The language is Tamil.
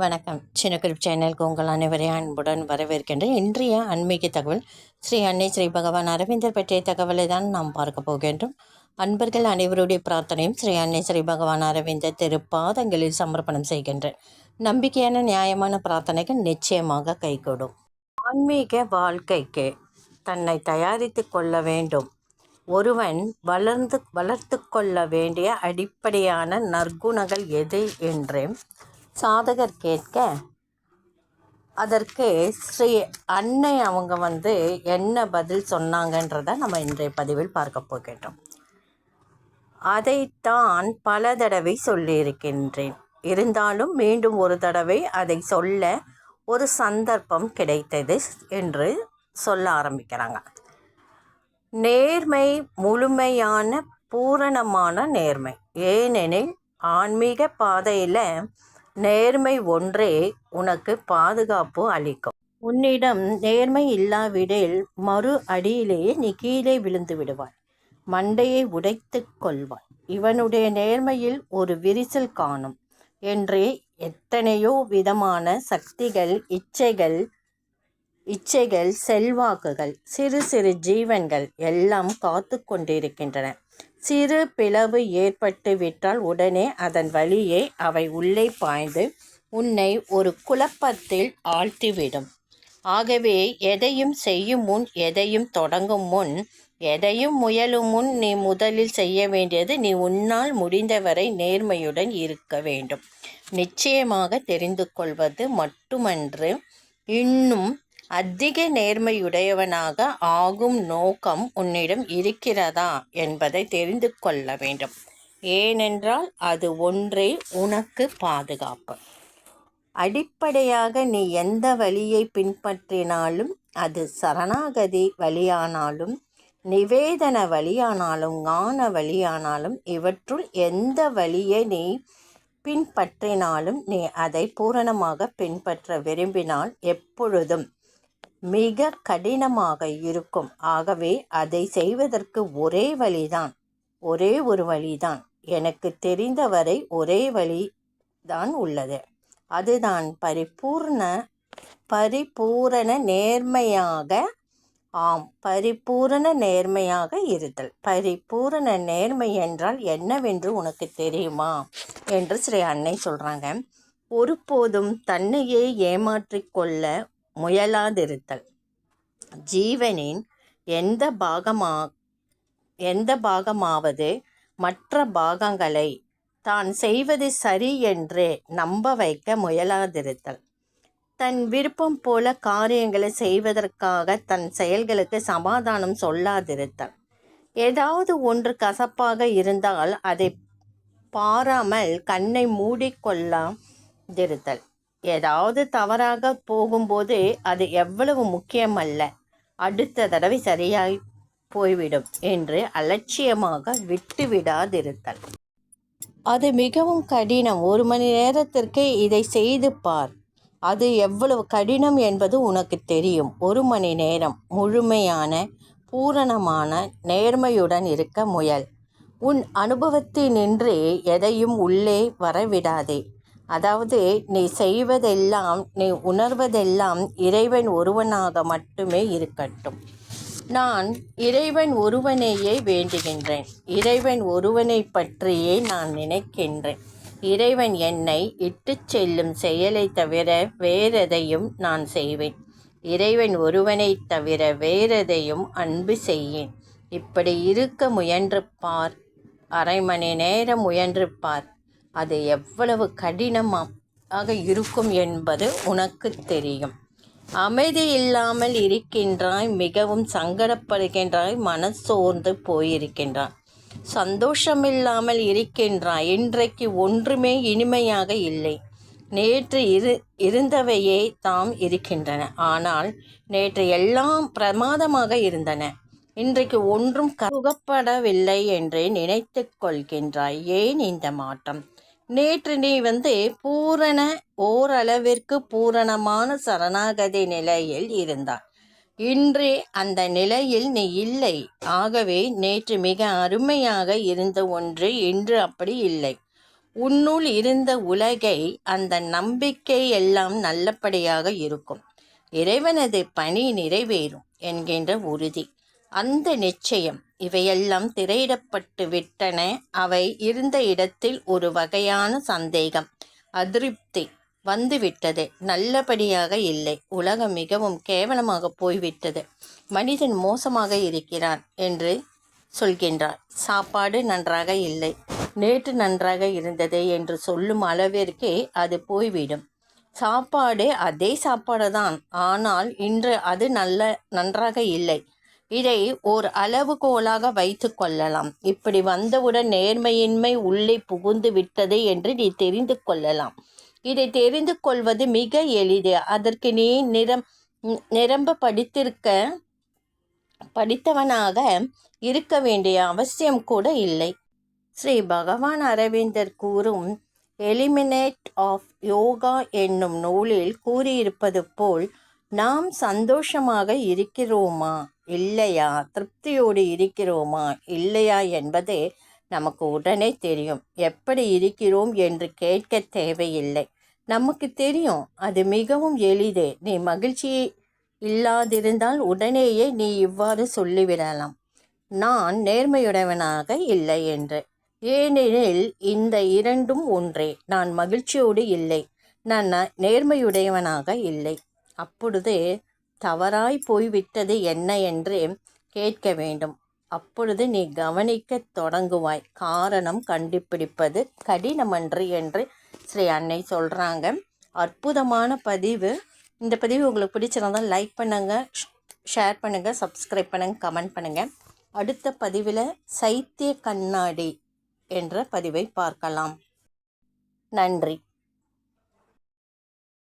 வணக்கம். சின்னக்குறிப் சேனலுக்கு உங்கள் அனைவரையும் அன்புடன் வரவேற்கின்றேன். இன்றைய ஆன்மீக தகவல். ஸ்ரீ அன்னை ஸ்ரீ பகவான் அரவிந்தர் பற்றிய தகவலை தான் நாம் பார்க்க போகின்றோம். அன்பர்கள் அனைவருடைய பிரார்த்தனையும் ஸ்ரீ அன்னை ஸ்ரீ பகவான் அரவிந்தர் திருப்பாதங்களில் சமர்ப்பணம் செய்கின்றேன். நம்பிக்கையான நியாயமான பிரார்த்தனைகள் நிச்சயமாக கைகூடும். ஆன்மீக வாழ்க்கைக்கு தன்னை தயாரித்து கொள்ள வேண்டும். ஒருவன் வளர்ந்து வளர்த்து கொள்ள வேண்டிய அடிப்படையான நற்குணங்கள் எது என்று சாதகர் கேட்க அதற்கு ஸ்ரீ அன்னை அவங்க வந்து என்ன பதில் சொன்னாங்கன்றதை நம்ம இன்றைய பதிவில் பார்க்க போகின்றோம். அதைத்தான் பல தடவை சொல்லியிருக்கின்றேன். இருந்தாலும் மீண்டும் ஒரு தடவை அதை சொல்ல ஒரு சந்தர்ப்பம் கிடைத்தது என்று சொல்ல ஆரம்பிக்கிறாங்க. நேர்மை முழுமையான பூரணமான நேர்மை. ஏனெனில் ஆன்மீக பாதையில் நேர்மை ஒன்றே உனக்கு பாதுகாப்பு அளிக்கும். உன்னிடம் நேர்மை இல்லாவிடில் மறு அடியிலேயே நீ கீழே விழுந்து விடுவாய். மண்டையை உடைத்து கொள்வாய். இவனுடைய நேர்மையில் ஒரு விரிசல் காணும். என்றே எத்தனையோ விதமான சக்திகள் இச்சைகள் இச்சைகள் செல்வாக்குகள் சிறு சிறு ஜீவன்கள் எல்லாம் காத்து கொண்டிருக்கின்றன. சிறு பிளவு ஏற்பட்டு விட்டால் உடனே அதன் வழியே அவை உள்ளே பாய்ந்து உன்னை ஒரு குழப்பத்தில் ஆழ்த்திவிடும். ஆகவே எதையும் செய்யும் முன் எதையும் தொடங்கும் முன் எதையும் முயலும் முன் நீ முதலில் செய்ய வேண்டியது நீ உன்னால் முடிந்தவரை நேர்மையுடன் இருக்க வேண்டும். நிச்சயமாக தெரிந்து கொள்வது மட்டுமன்று. இன்னும் அதிக நேர்மையுடையவனாக ஆகும் நோக்கம் உன்னிடம் இருக்கிறதா என்பதை தெரிந்து கொள்ள வேண்டும். ஏனென்றால் அது ஒன்றே உனக்கு பாதுகாப்பு. அடிப்படையாக நீ எந்த வழியை பின்பற்றினாலும் அது சரணாகதி வழியானாலும் நிவேதன வழியானாலும் ஞான வழியானாலும் இவற்றுள் எந்த வழியை நீ பின்பற்றினாலும் நீ அதை பூரணமாக பின்பற்ற விரும்பினால் எப்பொழுதும் மிக கடினமாக இருக்கும். ஆகவே அதை செய்வதற்கு ஒரே வழிதான். ஒரே ஒரு வழிதான். எனக்கு தெரிந்தவரை ஒரே வழி தான் உள்ளது. அதுதான் பரிபூர்ண பரிபூரண நேர்மையாக ஆம் பரிபூரண நேர்மையாக இருத்தல். பரிபூரண நேர்மை என்றால் என்னவென்று உனக்கு தெரியுமா? என்று ஸ்ரீ அன்னை சொல்கிறாங்க ஒருபோதும் தன்னையே ஏமாற்றிக்கொள்ள முயலாதிருத்தல். ஜீவனின் எந்த பாகமா எந்த பாகமாவது மற்ற பாகங்களை தான் செய்வது சரி என்று நம்ப வைக்க முயலாதிருத்தல். தன் விருப்பம் போல காரியங்களை செய்வதற்காக தன் செயல்களுக்கு சமாதானம் சொல்லாதிருத்தல். ஏதாவது ஒன்று கசப்பாக இருந்தால் அதை பாராமல் கண்ணை மூடிக்கொள்ளாதிருத்தல். ஏதாவது தவறாக போகும்போது அது எவ்வளவு முக்கியமல்ல. அடுத்த தடவை சரியாய் போய்விடும் என்று அலட்சியமாக விட்டுவிடாதிருத்தல். அது மிகவும் கடினம். ஒரு மணி நேரத்திற்கு இதை செய்து பார். அது எவ்வளவு கடினம் என்பது உனக்கு தெரியும். ஒரு மணி நேரம் முழுமையான பூரணமான நேர்மையுடன் இருக்க முயல். உன் அனுபவத்தினின்று எதையும் உள்ளே வரவிடாதே. அதாவது நீ செய்வதெல்லாம் நீ உணர்வதெல்லாம் இறைவன் ஒருவனாக மட்டுமே இருக்கட்டும். நான் இறைவன் ஒருவனையே வேண்டுகின்றேன். இறைவன் ஒருவனை பற்றியே நான் நினைக்கின்றேன். இறைவன் என்னை இட்டு செல்லும் செயலை தவிர வேறெதையும் நான் செய்வேன். இறைவன் ஒருவனை தவிர வேறெதையும் அன்பு செய்யேன். இப்படி இருக்க முயன்று பார். அரை மணி நேரம் முயன்று பார். அது எவ்வளவு கடினமாக இருக்கும் என்பது உனக்கு தெரியும். அமைதி இல்லாமல் இருக்கின்றாய் மிகவும் சங்கடப்படுகின்றாய் மனசோர்ந்து போயிருக்கின்றாய். சந்தோஷமில்லாமல் இருக்கின்றாய் இன்றைக்கு ஒன்றுமே இனிமையாக இல்லை. நேற்று இரு இருந்தவையே தாம் இருக்கின்றன ஆனால் நேற்று எல்லாம் பிரமாதமாக இருந்தன. இன்றைக்கு ஒன்றும் கருகப்படவில்லை என்று நினைத்து கொள்கின்றாய். ஏன் இந்த மாற்றம்? நேற்று நீ வந்து பூரண ஓரளவிற்கு பூரணமான சரணாகதி நிலையில் இருந்தாய். இன்று அந்த நிலையில் நீ இல்லை. ஆகவே நேற்று மிக அருமையாக இருந்த ஒன்று இன்று அப்படி இல்லை. உன்னுள் இருந்த உலகை அந்த நம்பிக்கை எல்லாம் நல்லபடியாக இருக்கும். இறைவனது பணி நிறைவேறும் என்கின்ற உறுதி. அந்த நிச்சயம். இவையெல்லாம் திரையிடப்பட்டு விட்டன. அவை இருந்த இடத்தில் ஒரு வகையான சந்தேகம் அதிருப்தி வந்துவிட்டது. நல்லபடியாக இல்லை. உலகம் மிகவும் கேவலமாக போய்விட்டது. மனிதன் மோசமாக இருக்கிறான் என்று சொல்கின்றார். சாப்பாடு நன்றாக இல்லை. நேற்று நன்றாக இருந்தது என்று சொல்லும் அளவிற்கே அது போய்விடும். சாப்பாடு அதே சாப்பாடு தான் ஆனால் இன்று அது நல்ல நன்றாக இல்லை. இதை ஓர் அளவுகோலாக வைத்து கொள்ளலாம். இப்படி வந்தவுடன் நேர்மையின்மை உள்ளே புகுந்து விட்டது என்று நீ தெரிந்து கொள்ளலாம். இதை தெரிந்து கொள்வது மிக எளிது. அதற்கு நீ நிரம் நிரம்ப படித்திருக்க படித்தவனாக இருக்க வேண்டிய அவசியம் கூட இல்லை. ஸ்ரீ பகவான் அரவிந்தர் கூறும் எலிமினேட் ஆஃப் யோகா என்னும் நூலில் கூறியிருப்பது போல் நாம் சந்தோஷமாக இருக்கிறோமா? இல்லையா? திருப்தியோடு இருக்கிறோமா? இல்லையா என்பது நமக்கு உடனே தெரியும். எப்படி இருக்கிறோம் என்று கேட்க தேவையில்லை. நமக்கு தெரியும். அது மிகவும் எளிது. நீ மகிழ்ச்சி இல்லாதிருந்தால் உடனேயே நீ இவ்வாறு சொல்லிவிடலாம். நான் நேர்மையுடையவனாக இல்லை என்று. ஏனெனில் இந்த இரண்டும் ஒன்றே. நான் மகிழ்ச்சியோடு இல்லை. நான் நேர்மையுடையவனாக இல்லை. அப்பொழுது தவறாய் போய்விட்டது என்ன என்று கேட்க வேண்டும். அப்பொழுது நீ கவனிக்கத் தொடங்குவாய். காரணம் கண்டுபிடிப்பது கடினமன்று என்று ஸ்ரீ அன்னை சொல்கிறாங்க அற்புதமான பதிவு. இந்த பதிவு உங்களுக்கு பிடிச்சிருந்தால் லைக் பண்ணுங்கள் ஷேர் பண்ணுங்கள் சப்ஸ்கிரைப் பண்ணுங்கள் கமெண்ட் பண்ணுங்கள் அடுத்த பதிவில் சைத்திய கண்ணாடி என்ற பதிவை பார்க்கலாம். நன்றி.